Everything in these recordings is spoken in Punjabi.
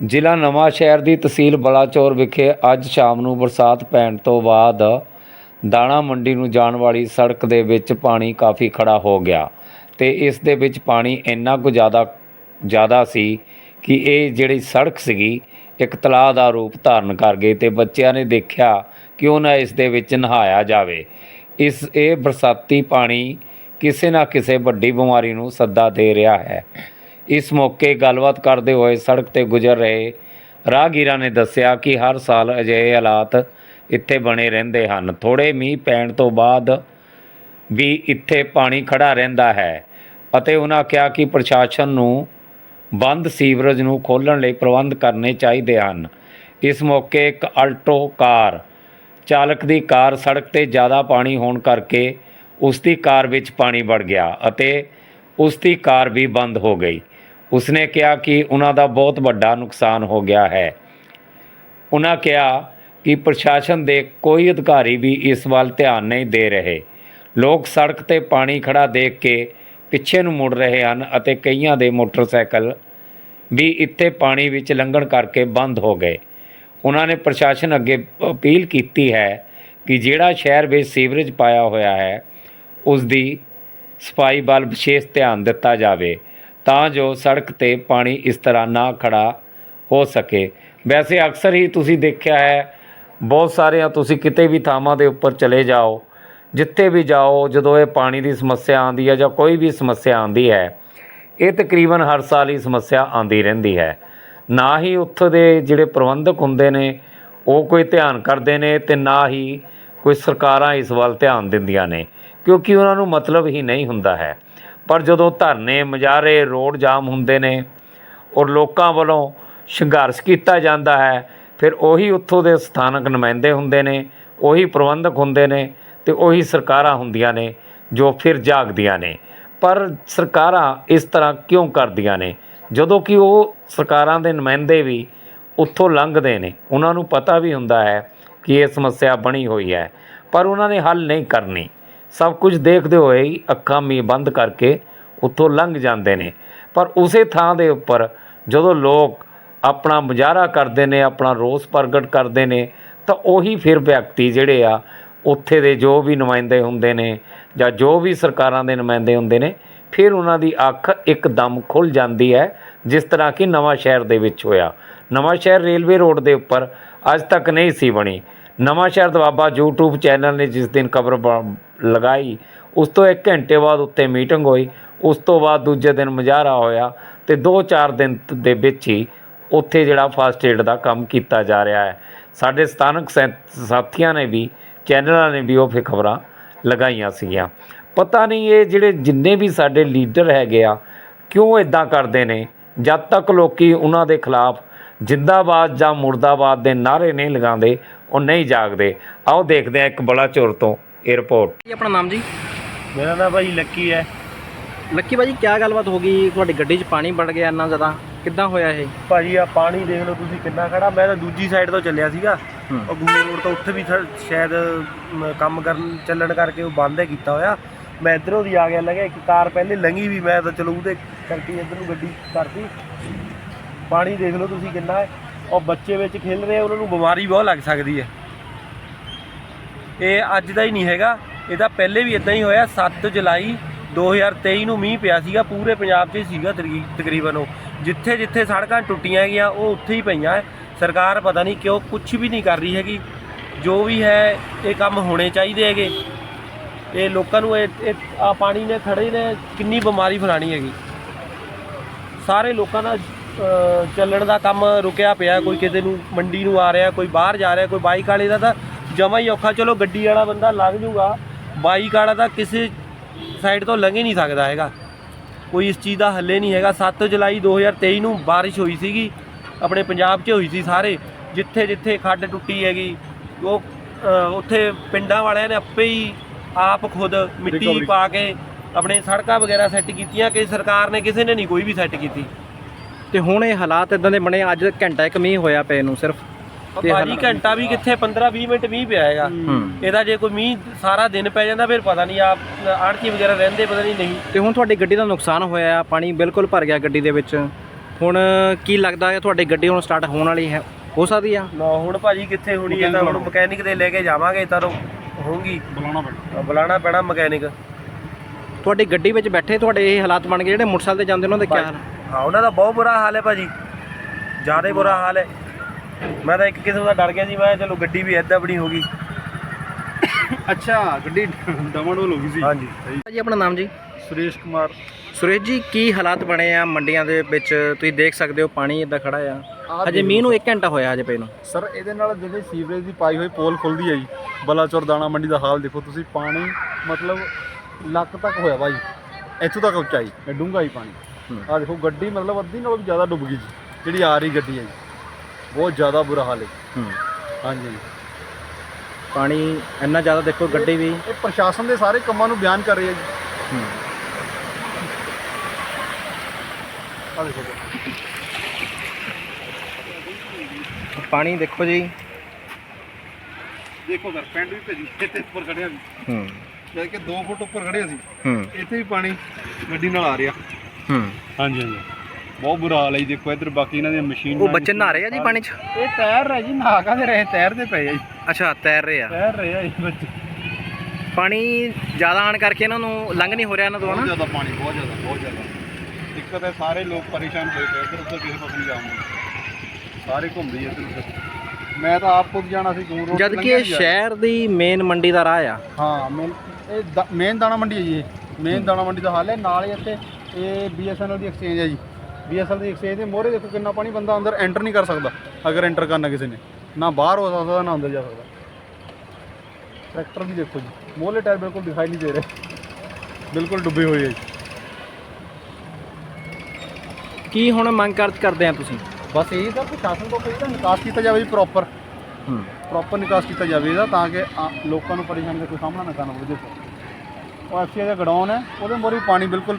ਜ਼ਿਲ੍ਹਾ ਨਵਾਂ ਸ਼ਹਿਰ ਦੀ ਤਹਿਸੀਲ ਬਲਾਚੌਰ ਵਿਖੇ ਅੱਜ ਸ਼ਾਮ ਨੂੰ ਬਰਸਾਤ ਪੈਣ ਤੋਂ ਬਾਅਦ ਦਾਣਾ ਮੰਡੀ ਨੂੰ ਜਾਣ ਵਾਲੀ ਸੜਕ ਦੇ ਵਿੱਚ ਪਾਣੀ ਕਾਫੀ ਖੜਾ ਹੋ ਗਿਆ ਤੇ ਇਸ ਦੇ ਵਿੱਚ ਪਾਣੀ ਇੰਨਾ ਕੁ ਜ਼ਿਆਦਾ ਜ਼ਿਆਦਾ ਸੀ ਕਿ ਇਹ ਜਿਹੜੀ ਸੜਕ ਸੀਗੀ, ਇੱਕ ਤਲਾਅ ਦਾ ਰੂਪ ਧਾਰਨ ਕਰ ਗਈ ਤੇ ਬੱਚਿਆਂ ਨੇ ਦੇਖਿਆ ਕਿਉਂ ਨਾ ਇਸ ਦੇ ਵਿੱਚ ਨਹਾਇਆ ਜਾਵੇ। ਇਸ, ਇਹ ਬਰਸਾਤੀ ਪਾਣੀ ਕਿਸੇ ਨਾ ਕਿਸੇ ਵੱਡੀ ਬਿਮਾਰੀ ਨੂੰ ਸੱਦਾ ਦੇ ਰਿਹਾ ਹੈ। ਇਸ ਮੌਕੇ ਗੱਲਬਾਤ ਕਰਦੇ ਹੋਏ ਸੜਕ ਤੇ ਗੁਜ਼ਰ ਰਹੇ ਰਾਹਗੀਰਾਂ ਨੇ ਦੱਸਿਆ ਕਿ ਹਰ ਸਾਲ ਅਜਿਹੇ ਹਾਲਾਤ ਇੱਥੇ ਬਣੇ ਰਹਿੰਦੇ ਹਨ। ਥੋੜੇ ਮੀਂਹ ਪੈਣ ਤੋਂ ਬਾਅਦ ਵੀ ਇੱਥੇ ਪਾਣੀ ਖੜਾ ਰਹਿੰਦਾ ਹੈ ਅਤੇ ਉਹਨਾਂ ਕਿਹਾ ਕਿ ਪ੍ਰਸ਼ਾਸਨ ਨੂੰ ਬੰਦ ਸੀਵਰੇਜ ਨੂੰ ਖੋਲ੍ਹਣ ਲਈ ਪ੍ਰਬੰਧ ਕਰਨੇ ਚਾਹੀਦੇ ਹਨ। ਇਸ ਮੌਕੇ ਇੱਕ ਅਲਟੋ ਕਾਰ ਚਾਲਕ ਦੀ ਕਾਰ ਸੜਕ ਤੇ ਜ਼ਿਆਦਾ ਪਾਣੀ ਹੋਣ ਕਰਕੇ ਉਸ ਦੀ ਕਾਰ ਵਿੱਚ ਪਾਣੀ ਵੜ ਗਿਆ ਅਤੇ ਉਸ ਦੀ ਕਾਰ ਵੀ ਬੰਦ ਹੋ ਗਈ। ਉਸਨੇ ਕਿਹਾ ਕਿ ਉਹਨਾਂ ਦਾ ਬਹੁਤ ਵੱਡਾ ਨੁਕਸਾਨ ਹੋ ਗਿਆ ਹੈ। ਉਹਨਾਂ ਕਿਹਾ ਕਿ ਪ੍ਰਸ਼ਾਸਨ ਦੇ ਕੋਈ ਅਧਿਕਾਰੀ ਵੀ ਇਸ ਵੱਲ ਧਿਆਨ ਨਹੀਂ ਦੇ ਰਹੇ। ਲੋਕ ਸੜਕ ਤੇ ਪਾਣੀ ਖੜਾ ਦੇਖ ਕੇ ਪਿੱਛੇ ਨੂੰ ਮੁੜ ਰਹੇ ਹਨ ਅਤੇ ਕਈਆਂ ਦੇ ਮੋਟਰਸਾਈਕਲ ਵੀ ਇੱਥੇ ਪਾਣੀ ਵਿੱਚ ਲੰਘਣ ਕਰਕੇ ਬੰਦ ਹੋ ਗਏ। ਉਹਨਾਂ ਨੇ ਪ੍ਰਸ਼ਾਸਨ ਅੱਗੇ ਅਪੀਲ ਕੀਤੀ ਹੈ ਕਿ ਜਿਹੜਾ ਸ਼ਹਿਰ ਵਿੱਚ ਸੀਵਰੇਜ ਪਾਇਆ ਹੋਇਆ ਹੈ ਉਸ ਦੀ ਸਫ਼ਾਈ ਵੱਲ ਵਿਸ਼ੇਸ਼ ਧਿਆਨ ਦਿੱਤਾ ਜਾਵੇ। ਤਾਂ ਜੋ ਸੜਕ ਤੇ ਪਾਣੀ ਇਸ ਤਰ੍ਹਾਂ ਨਾ ਖੜਾ ਹੋ ਸਕੇ। ਵੈਸੇ ਅਕਸਰ ਹੀ ਤੁਸੀਂ ਦੇਖਿਆ ਹੈ, ਬਹੁਤ ਸਾਰਿਆਂ ਤੁਸੀਂ ਕਿਤੇ ਵੀ ਥਾਵਾਂ ਦੇ ਉੱਪਰ ਚਲੇ ਜਾਓ, ਜਿੱਥੇ ਵੀ ਜਾਓ, ਜਦੋਂ ਇਹ ਪਾਣੀ ਦੀ ਸਮੱਸਿਆ ਆਉਂਦੀ ਹੈ ਜਾਂ ਕੋਈ ਵੀ ਸਮੱਸਿਆ ਆਉਂਦੀ ਹੈ, ਇਹ ਤਕਰੀਬਨ ਹਰ ਸਾਲ ਹੀ ਸਮੱਸਿਆ ਆਉਂਦੀ ਰਹਿੰਦੀ ਹੈ। ਨਾ ਹੀ ਉੱਥੋਂ ਦੇ ਜਿਹੜੇ ਪ੍ਰਬੰਧਕ ਹੁੰਦੇ ਨੇ, ਉਹ ਕੋਈ ਧਿਆਨ ਕਰਦੇ ਨੇ ਤੇ ਨਾ ਹੀ ਕੋਈ ਸਰਕਾਰਾਂ ਇਸ ਵੱਲ ਧਿਆਨ ਦਿੰਦੀਆਂ ਨੇ, ਕਿਉਂਕਿ ਉਹਨਾਂ ਨੂੰ ਮਤਲਬ ਹੀ ਨਹੀਂ ਹੁੰਦਾ ਹੈ। ਪਰ ਜਦੋਂ ਧਰਨੇ, ਮੁਜ਼ਾਹਰੇ, ਰੋਡ ਜਾਮ ਹੁੰਦੇ ਨੇ ਔਰ ਲੋਕਾਂ ਵੱਲੋਂ ਸੰਘਰਸ਼ ਕੀਤਾ ਜਾਂਦਾ ਹੈ, ਫਿਰ ਉਹੀ ਉੱਥੋਂ ਦੇ ਸਥਾਨਕ ਨੁਮਾਇੰਦੇ ਹੁੰਦੇ ਨੇ, ਉਹੀ ਪ੍ਰਬੰਧਕ ਹੁੰਦੇ ਨੇ ਤੇ ਉਹੀ ਸਰਕਾਰਾਂ ਹੁੰਦੀਆਂ ਨੇ ਜੋ ਫਿਰ ਜਾਗਦੀਆਂ ਨੇ। ਪਰ ਸਰਕਾਰਾਂ ਇਸ ਤਰ੍ਹਾਂ ਕਿਉਂ ਕਰਦੀਆਂ ਨੇ? ਜਦੋਂ ਕਿ ਉਹ ਸਰਕਾਰਾਂ ਦੇ ਨੁਮਾਇੰਦੇ ਵੀ ਉੱਥੋਂ ਲੰਘਦੇ ਨੇ, ਉਹਨਾਂ ਨੂੰ ਪਤਾ ਵੀ ਹੁੰਦਾ ਹੈ ਕਿ ਇਹ ਸਮੱਸਿਆ ਬਣੀ ਹੋਈ ਹੈ, ਪਰ ਉਹਨਾਂ ਨੇ ਹੱਲ ਨਹੀਂ ਕਰਨੀ। ਸਭ ਕੁਝ ਦੇਖਦੇ ਹੋਏ ਹੀ ਅੱਖਾਂ ਮੀ ਬੰਦ ਕਰਕੇ ਉੱਥੋਂ ਲੰਘ ਜਾਂਦੇ ਨੇ। ਪਰ ਉਸੇ ਥਾਂ ਦੇ ਉੱਪਰ ਜਦੋਂ ਲੋਕ ਆਪਣਾ ਮੁਜ਼ਾਹਰਾ ਕਰਦੇ ਨੇ, ਆਪਣਾ ਰੋਸ ਪ੍ਰਗਟ ਕਰਦੇ ਨੇ, ਤਾਂ ਉਹੀ ਫਿਰ ਵਿਅਕਤੀ ਜਿਹੜੇ ਆ, ਉੱਥੇ ਦੇ ਜੋ ਵੀ ਨੁਮਾਇੰਦੇ ਹੁੰਦੇ ਨੇ ਜਾਂ ਜੋ ਵੀ ਸਰਕਾਰਾਂ ਦੇ ਨੁਮਾਇੰਦੇ ਹੁੰਦੇ ਨੇ, ਫਿਰ ਉਹਨਾਂ ਦੀ ਅੱਖ ਇੱਕਦਮ ਖੁੱਲ ਜਾਂਦੀ ਹੈ, ਜਿਸ ਤਰ੍ਹਾਂ ਕਿ ਨਵਾਂ ਸ਼ਹਿਰ ਦੇ ਵਿੱਚ ਹੋਇਆ। ਨਵਾਂ ਸ਼ਹਿਰ ਰੇਲਵੇ ਰੋਡ ਦੇ ਉੱਪਰ ਅੱਜ ਤੱਕ ਨਹੀਂ ਸੀ ਬਣੀ। ਨਵਾਂ ਸ਼ਹਿਰ ਦਵਾਬਾ YouTube ਚੈਨਲ ਨੇ ਜਿਸ ਦਿਨ ਖਬਰ ਲਗਾਈ, ਉਸ ਤੋਂ 1 ਘੰਟੇ ਬਾਅਦ ਉੱਤੇ ਮੀਟਿੰਗ ਹੋਈ। ਉਸ ਤੋਂ ਬਾਅਦ ਦੂਜੇ ਦਿਨ ਮੁਜ਼ਾਹਰਾ ਹੋਇਆ ਤੇ 2-4 ਦਿਨ ਦੇ ਵਿੱਚ ਹੀ ਉੱਥੇ ਜਿਹੜਾ ਫਾਸਟ ਏਡ ਦਾ ਕੰਮ ਕੀਤਾ ਜਾ ਰਿਹਾ ਹੈ। ਸਾਡੇ ਸਥਾਨਕ ਸੈ- ਸਾਥੀਆਂ ਨੇ ਵੀ, ਚੈਨਲਾਂ ਨੇ ਵੀ ਉਹ ਫਿਰ ਖਬਰਾਂ ਲਗਾਈਆਂ ਸੀਗੀਆਂ। ਪਤਾ ਨਹੀਂ ਇਹ ਜਿਹੜੇ ਜਿੰਨੇ ਵੀ ਸਾਡੇ ਲੀਡਰ ਹੈਗੇ ਆ, ਕਿਉਂ ਇਦਾਂ ਕਰਦੇ ਨੇ? ਜਦ ਤੱਕ ਲੋਕੀ ਉਹਨਾਂ ਦੇ ਖਿਲਾਫ ਜਿੰਦਾਬਾਦ ਜਾਂ ਮੁਰਦਾਬਾਦ ਦੇ ਨਾਰੇ ਨਹੀਂ ਲਗਾਉਂਦੇ ਉਹ ਨਹੀਂ ਜਾਗਦੇ। ਆਓ ਦੇਖਦੇ ਆ ਇੱਕ ਬੜਾ ਚੁਰ ਤੋਂ ਇਹ ਰਿਪੋਰਟ। ਜੀ ਆਪਣਾ ਨਾਮ ਜੀ? ਮੇਰਾ ਨਾਮ ਭਾਈ ਲੱਕੀ ਹੈ। ਲੱਕੀ ਭਾਜੀ ਕੀ ਗੱਲਬਾਤ ਹੋ ਗਈ? ਤੁਹਾਡੀ ਗੱਡੀ 'ਚ ਪਾਣੀ ਵੜ ਗਿਆ ਇੰਨਾ ਜ਼ਿਆਦਾ। ਕਿੱਦਾਂ ਹੋਇਆ ਇਹ? ਭਾਜੀ ਆ ਪਾਣੀ ਦੇਖ ਲਓ ਤੁਸੀਂ ਕਿੰਨਾ ਖੜਾ। ਮੈਂ ਤਾਂ ਦੂਜੀ ਸਾਈਡ ਤੋਂ ਚੱਲਿਆ ਸੀਗਾ। ਹੂੰ। ਉਹ ਗੂਲੇ ਰੋਡ ਤੋਂ ਉੱਥੇ ਵੀ ਸ਼ਾਇਦ ਕੰਮ ਕਰਨ ਚੱਲਣ ਕਰਕੇ ਉਹ ਬੰਦ ਹੈ ਕੀਤਾ ਹੋਇਆ। ਮੈਂ ਇਧਰੋਂ ਦੀ ਆ ਗਿਆ ਲੱਗਿਆ ਇੱਕ ਕਾਰ ਪਹਿਲੇ ਲੰਘੀ ਵੀ ਮੈਂ ਤਾਂ ਚਲੋ ਉਹਦੇ ਕਰਕੇ ਇੱਧਰ ਨੂੰ ਗੱਡੀ ਕਰਤੀ। ਪਾਣੀ ਦੇਖ ਲਓ ਤੁਸੀਂ ਕਿੰਨਾ ਹੈ। ਉਹ ਬੱਚੇ ਵਿੱਚ ਖੇਲ ਰਹੇ ਉਹਨਾਂ ਨੂੰ ਬਿਮਾਰੀ ਬਹੁਤ ਲੱਗ ਸਕਦੀ ਹੈ। ਇਹ ਅੱਜ ਦਾ ਹੀ ਨਹੀਂ ਹੈਗਾ। ਇਹਦਾ ਪਹਿਲੇ ਵੀ ਇਦਾਂ ਹੀ ਹੋਇਆ। 7 ਜੁਲਾਈ 2023 ਨੂੰ ਮੀਂਹ ਪਿਆ ਸੀਗਾ। ਪੂਰੇ ਪੰਜਾਬ 'ਚ ਹੀ ਸੀਗਾ ਤਕਰੀ- ਤਕਰੀਬਨ ਉਹ। ਜਿੱਥੇ ਜਿੱਥੇ ਸੜਕਾਂ ਟੁੱਟੀਆਂ ਗਈਆਂ, ਉਹ ਉੱਥੇ ਹੀ ਪਈਆਂ ਸਰਕਾਰ ਪਤਾ ਨਹੀਂ ਕਿਉਂ ਕੁਝ ਵੀ ਨਹੀਂ ਕਰ ਰਹੀ ਹੈਗੀ। ਜੋ ਵੀ ਹੈ, ਇਹ ਕੰਮ ਹੋਣੇ ਚਾਹੀਦੇ ਹੈਗੇ। ਇਹ ਲੋਕਾਂ ਨੂੰ ਇਹ ਆ ਪਾਣੀ ਨੇ ਖੜੇ ਨੇ, ਕਿੰਨੀ ਬਿਮਾਰੀ ਫੈਲਾਣੀ ਹੈਗੀ। ਸਾਰੇ ਲੋਕਾਂ ਦਾ ਚੱਲਣ ਦਾ ਕੰਮ ਰੁਕਿਆ ਪਿਆ ਕੋਈ ਕਿਤੇ ਨੂੰ ਮੰਡੀ ਨੂੰ ਆ ਰਿਹਾ ਕੋਈ ਬਾਹਰ ਜਾ ਰਿਹਾ ਕੋਈ ਬਾਈਕ ਵਾਲੇ ਦਾ ਤਾਂ ਜਮਾ ਹੀ ਔਖਾ ਚਲੋ ਗੱਡੀ ਵਾਲਾ ਬੰਦਾ ਲੰਘ ਜੂਗਾ ਬਾਈਕ ਵਾਲਾ ਤਾਂ ਕਿਸੇ ਸਾਈਡ ਤੋਂ ਲੰਘ ਹੀ ਨਹੀਂ ਸਕਦਾ ਹੈਗਾ। ਕੋਈ ਇਸ ਚੀਜ਼ ਦਾ ਹੱਲੇ ਨਹੀਂ ਹੈਗਾ। 7 ਜੁਲਾਈ 2023 ਨੂੰ ਬਾਰਿਸ਼ ਹੋਈ ਸੀਗੀ ਆਪਣੇ ਪੰਜਾਬ 'ਚ ਹੋਈ ਸੀ ਸਾਰੇ ਜਿੱਥੇ ਜਿੱਥੇ ਖੱਡ ਟੁੱਟੀ ਹੈਗੀ ਉਹ ਉੱਥੇ ਪਿੰਡਾਂ ਵਾਲਿਆਂ ਨੇ ਆਪੇ ਹੀ ਆਪ ਖੁਦ ਮਿੱਟੀ ਪਾ ਕੇ ਆਪਣੇ ਸੜਕਾਂ ਵਗੈਰਾ ਸੈੱਟ ਕੀਤੀਆਂ ਕਿ ਸਰਕਾਰ ਨੇ ਕਿਸੇ ਨੇ ਨਹੀਂ ਕੋਈ ਵੀ ਸੈੱਟ ਕੀਤੀ। ਤੇ ਹੁਣ ਇਹ ਹਾਲਾਤ ਇਦਾਂ ਦੇ ਬਣੇ ਅੱਜ ਘੰਟਾ ਇੱਕ ਮੀਂਹ ਹੋਇਆ ਪਏ ਨੂੰ ਸਿਰਫ। ਤੇ ਭਾਜੀ ਘੰਟਾ ਵੀ ਕਿੱਥੇ 15 20 ਮਿੰਟ ਮੀਂਹ ਪਿਆ ਹੈਗਾ। ਇਹਦਾ ਜੇ ਕੋਈ ਮੀਂਹ ਸਾਰਾ ਦਿਨ ਪੈ ਜਾਂਦਾ ਫਿਰ ਪਤਾ ਨਹੀਂ ਆਪ ਆੜਤੀ ਵਗੈਰਾ ਰਹਿੰਦੇ ਪਤਾ ਨਹੀਂ ਨਹੀਂ। ਤੇ ਹੁਣ ਤੁਹਾਡੀ ਗੱਡੀ ਦਾ ਨੁਕਸਾਨ ਹੋਇਆ ਪਾਣੀ ਬਿਲਕੁਲ ਭਰ ਗਿਆ ਗੱਡੀ ਦੇ ਵਿੱਚ। ਹੁਣ ਕੀ ਲੱਗਦਾ ਹੈ ਤੁਹਾਡੀ ਗੱਡੀ ਹੁਣ ਸਟਾਰਟ ਹੋਣ ਵਾਲੀ ਹੈ? ਹੋ ਸਕਦੀ ਆ? ਨਾ ਹੁਣ ਭਾਜੀ ਕਿੱਥੇ ਹੋਣੀ ਹੈ ਤਾਂ ਹੁਣ ਮਕੈਨਿਕ ਦੇ ਲੈ ਕੇ ਜਾਵਾਂਗੇ ਤਾਂ ਹੋਊਗੀ। ਬੁਲਾਉਣਾ ਪੈਣਾ। ਬੁਲਾਣਾ ਪੈਣਾ ਮਕੈਨਿਕ। ਤੁਹਾਡੀ ਗੱਡੀ ਵਿੱਚ ਬੈਠੇ ਤੁਹਾਡੇ ਇਹ ਹਾਲਾਤ ਬਣ ਗਏ ਜਿਹੜੇ ਮੋਟਰਸਾਈਕਲ ਤੇ ਜਾਂਦੇ ਉਹਨਾਂ ਦੇ ਕੀ ਹਾਲ ਹਾਂ ਉਹਨਾਂ ਦਾ ਬਹੁਤ ਬੁਰਾ ਹਾਲ ਹੈ ਭਾਜੀ। ਜ਼ਿਆਦਾ ਹੀ ਬੁਰਾ ਹਾਲ ਹੈ। ਮੈਂ ਤਾਂ ਇੱਕ ਕਿਸਮ ਦਾ ਡਰ ਗਿਆ ਸੀ ਮੈਂ ਕਿਹਾ ਚਲੋ ਗੱਡੀ ਵੀ ਐਦਾਂ ਬਣੀ ਹੋ ਗਈ। ਅੱਛਾ ਗੱਡੀ ਡਮਣਵਲ ਹੋ ਗਈ ਸੀ। ਹਾਂਜੀ। ਜੀ ਆਪਣਾ ਨਾਮ ਜੀ? ਸੁਰੇਸ਼ ਕੁਮਾਰ। ਸੁਰੇਸ਼ ਜੀ ਕੀ ਹਾਲਾਤ ਬਣੇ ਆ ਮੰਡੀਆਂ ਦੇ ਵਿੱਚ? ਤੁਸੀਂ ਦੇਖ ਸਕਦੇ ਹੋ ਪਾਣੀ ਇੱਦਾਂ ਖੜਾ ਆ। ਹਜੇ ਮੀਂਹ ਨੂੰ 1 ਘੰਟਾ ਹੋਇਆ ਹਜੇ ਪਏ ਨੂੰ। ਸਰ ਇਹਦੇ ਨਾਲ ਜਿਹੜੇ ਸੀਵਰੇਜ ਦੀ ਪਾਈ ਹੋਈ ਪੋਲ ਖੁੱਲਦੀ ਹੈ ਜੀ ਬਲਾਚੌਰ ਦਾਣਾ ਮੰਡੀ ਦਾ ਹਾਲ ਦੇਖੋ ਤੁਸੀਂ ਪਾਣੀ ਮਤਲਬ ਲੱਕ ਤੱਕ ਹੋਇਆ ਭਾਈ ਇੱਥੋਂ ਤੱਕ ਉਚਾਈ ਇਹ ਡੂੰਘਾ ਹੀ ਪਾਣੀ। ਆ ਦੇਖੋ ਗੱਡੀ ਮਤਲਬ ਅੱਧੀ ਨਾਲੋਂ ਵੀ ਜ਼ਿਆਦਾ ਡੁੱਬ ਗਈ ਜੀ। ਜਿਹੜੀ ਆ ਰਹੀ ਗੱਡੀ ਹੈ ਜੀ। ਬਹੁਤ ਜ਼ਿਆਦਾ ਬੁਰਾ ਹਾਲ ਹੈ ਹੂੰ। ਹਾਂਜੀ। ਪਾਣੀ ਇੰਨਾ ਜ਼ਿਆਦਾ ਦੇਖੋ ਗੱਡੀ ਵੀ। ਇਹ ਪ੍ਰਸ਼ਾਸਨ ਦੇ ਸਾਰੇ ਕੰਮਾਂ ਨੂੰ ਬਿਆਨ ਕਰ ਰਹੀ ਹੈ ਜੀ। ਹੂੰ। ਆ ਦੇਖੋ ਪਾਣੀ ਦੇਖੋ ਜੀ। ਦੇਖੋ ਸਰ ਪਿੰਡ ਵੀ ਭੇਜੀ। ਇੱਥੇ ਉੱਪਰ ਖੜਿਆ ਵੀ ਹੂੰ। ਜਦ ਕਿ 2 ਫੁੱਟ ਉੱਪਰ ਖੜਿਆ ਸੀ ਹੂੰ। ਇੱਥੇ ਵੀ ਪਾਣੀ ਗੱਡੀ ਨਾਲ ਆ ਰਿਹਾ। ਹੂੰ। ਹਾਂਜੀ ਹਾਂਜੀ। ਬਹੁਤ ਬੁਰਾ ਹਾਲ ਹੈ ਜੀ ਦੇਖੋ ਇੱਧਰ ਬਾਕੀ ਇਹਨਾਂ ਦੀਆਂ ਮਸ਼ੀਨਾਂ ਉਹ ਬੱਚੇ ਨਹਾ ਰਹੇ ਆ ਜੀ ਪਾਣੀ 'ਚ? ਇਹ ਤੈਰ ਰਹੇ ਜੀ ਨਹਾ ਕਾਦੇ ਰਹੇ? ਤੈਰਦੇ ਪਏ ਆ ਜੀ। ਅੱਛਾ ਤੈਰ ਰਹੇ ਆ। ਤੈਰ ਰਹੇ ਆ ਜੀ ਬੱਚੇ। ਪਾਣੀ ਜ਼ਿਆਦਾ ਆਣ ਕਰਕੇ ਇਹਨਾਂ ਨੂੰ ਲੰਘ ਨਹੀਂ ਹੋ ਰਿਹਾ ਇਹਨਾਂ ਤੋਂ ਬਹੁਤ ਹਨਾ? ਜ਼ਿਆਦਾ ਪਾਣੀ ਬਹੁਤ ਜ਼ਿਆਦਾ ਬਹੁਤ ਜ਼ਿਆਦਾ। ਦਿੱਕਤ ਹੈ ਸਾਰੇ ਲੋਕ ਪਰੇਸ਼ਾਨ ਹੋਏ ਪਏ ਇੱਧਰ ਉੱਧਰ ਕਿਸੇ ਪਾਸੇ ਨਹੀਂ ਜਾਉਂਦੇ ਸਾਰੇ ਘੁੰਮਦੇ ਹੀ ਇੱਧਰ ਉੱਧਰ। ਮੈਂ ਤਾਂ ਆਪ ਖੁਦ ਜਾਣਾ ਸੀ ਗੂੰ ਰੋਡ ਜਦ ਕਿ ਇਹ ਸ਼ਹਿਰ ਦੀ ਮੇਨ ਮੰਡੀ ਦਾ ਰਾਹ ਆ। ਹਾਂ ਮੇਨ ਇਹ ਮੇਨ ਦਾਣਾ ਮੰਡੀ ਹੈ ਜੀ ਇਹ। ਮੇਨ ਦਾਣਾ ਮੰਡੀ ਦਾ ਹਾਲ ਹੈ। ਨਾਲ ਹੀ ਇੱਥੇ ਇਹ ਬੀਐਸਐਨਐਲ ਦੀ ਐਕਸਚੇਂਜ ਹੈ ਜੀ। ਬੀਐਸਐਨਐਲ ਦੀ ਐਕਸਚੇਂਜ ਦੇ ਮੋਹਰੇ ਦੇਖੋ ਕਿੰਨਾ ਪਾਣੀ ਬੰਦਾ ਅੰਦਰ ਐਂਟਰ ਨਹੀਂ ਕਰ ਸਕਦਾ ਅਗਰ ਐਂਟਰ ਕਰਨਾ ਕਿਸੇ ਨੇ। ਨਾ ਬਾਹਰ ਹੋ ਸਕਦਾ ਨਾ ਅੰਦਰ ਜਾ ਸਕਦਾ। ਟਰੈਕਟਰ ਵੀ ਦੇਖੋ ਜੀ ਮੋਹਲੇ ਟਾਇਰ ਬਿਲਕੁਲ ਦਿਖਾਈ ਨਹੀਂ ਦੇ ਰਹੇ। ਬਿਲਕੁਲ ਡੁੱਬੇ ਹੋਏ ਹੈ ਜੀ। ਕੀ ਹੁਣ ਮੰਗ ਕਰ ਕਰਦੇ ਆ ਤੁਸੀਂ? ਬਸ ਇਹੀ ਤਾਂ ਪ੍ਰਸ਼ਾਸਨ ਤੋਂ ਕੋਈ ਤਾਂ ਨਿਕਾਸ ਕੀਤਾ ਜਾਵੇ ਜੀ ਪ੍ਰੋਪਰ ਹੂੰ। ਪ੍ਰੋਪਰ ਨਿਕਾਸ ਕੀਤਾ ਜਾਵੇ ਇਹਦਾ ਤਾਂ ਕਿ ਆ- ਲੋਕਾਂ ਨੂੰ ਪਰੇਸ਼ਾਨੀ ਦਾ ਕੋਈ ਸਾਹਮਣਾ ਨਾ ਕਰਨਾ ਪਵੇ। ਦੇਖੋ ਉਹ ਐਫਸੀਆ ਦਾ ਗਡਾਊਨ ਹੈ ਉਹਦੇ ਮੋਰੇ ਪਾਣੀ ਬਿਲਕੁਲ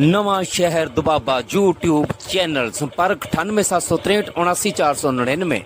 ਨਵਾਂ ਸ਼ਹਿਰ ਦੁਬਾਬਾ YouTube ਚੈਨਲ ਸੰਪਰਕ 98763 79499